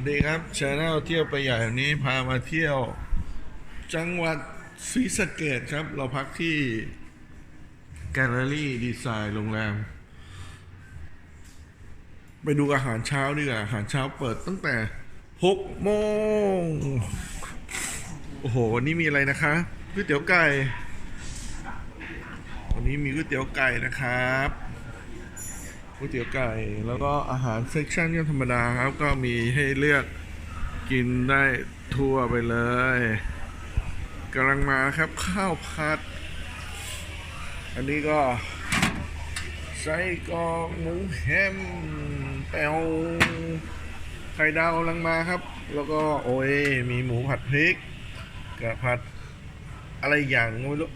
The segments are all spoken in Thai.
สวัสดีครับชาแนลเที่ยวไปใหญ่วันนี้พามาเที่ยว จังหวัดศรีสะเกดครับ เราพักที่แกลเลอรี่ดีไซน์โรงแรม ไปดูอาหารเช้าดีกว่าอาหารเช้าเปิดตั้งแต่6โมงโอ้โห วันนี้มีอะไรนะคะก๋วยเตี๋ยวไก่ วันนี้มีก๋วยเตี๋ยวไก่นะครับ ก๋วยเตี๋ยวไก่ แล้วก็อาหารเซกชันก็ธรรมดาครับ ก็มีให้เลือกกินได้ทั่วไปเลยกำลังมาครับข้าวผัด อันนี้ก็ไส้กรอกหมูแฮมแปวไข่ดาวกำลังมาครับ แล้วก็โอ้ยมีหมูผัดพริกกับผัดอะไรอย่างไม่รู้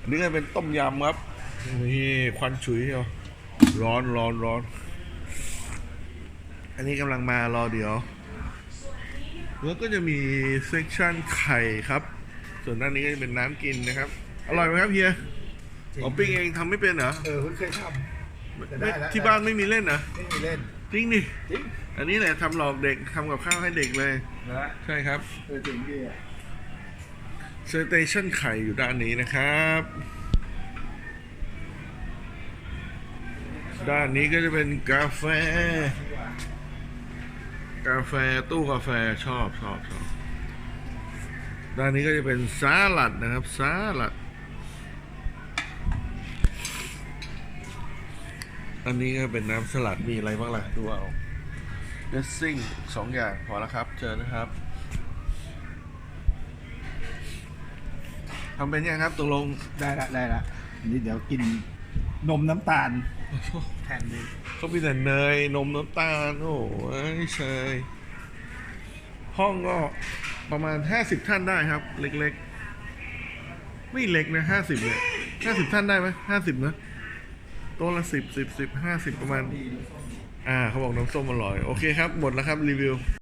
อันนี้ก็เป็นต้มยำครับนี่ควันฉุยเชียว ร้อนร้อนร้อน อันนี้กำลังมารอเดี๋ยว แล้วก็จะมีเซกชันไข่ครับ ส่วนด้านนี้ก็จะเป็นน้ำกินนะครับ อร่อยไหมครับเฮียอ๋อปิ้งเองทำไม่เป็นเหรอ เออเพิ่งเคยทำแต่ได้ไม่แล้วที่บ้านไม่มีเล่นเหรอ ไม่มีเล่นจริงดิ จริงอันนี้แหละทำหลอกเด็กทำกับข้าวให้เด็กเลย นะใช่ครับ เออจริงดีอะ สเตชันไข่อยู่ด้านนี้นะครับ ด้านนี้ก็จะเป็นกาแฟ กาแฟตู้กาแฟชอบชอบชอบด้านนี้ก็จะเป็นสาลัดนะครับสาลัด อันนี้ก็เป็นน้ำสลัดมีอะไรบ้างล่ะดูเอาเดซซิ่งสองอย่างพอแล้วครับ เจอนะครับทำเป็นยังครับตกลงได้ละได้ละนนี้เดี๋ยวกินนมน้ำตาล แทนนี้เขามีแต่เนยนมน้ำตาล โอ้ยเชยห้องก็ประมาณห้าสิบท่านได้ครับ เล็กๆ ไม่เล็กนะห้าสิบเนี่ยห้าสิบท่านได้ไหมห้าสิบนะโต๊ะละสิบสิบสิบห้าสิบประมาณ อ่าเขาบอกน้ำส้มอร่อย โอเคครับ หมดแล้วครับรีวิว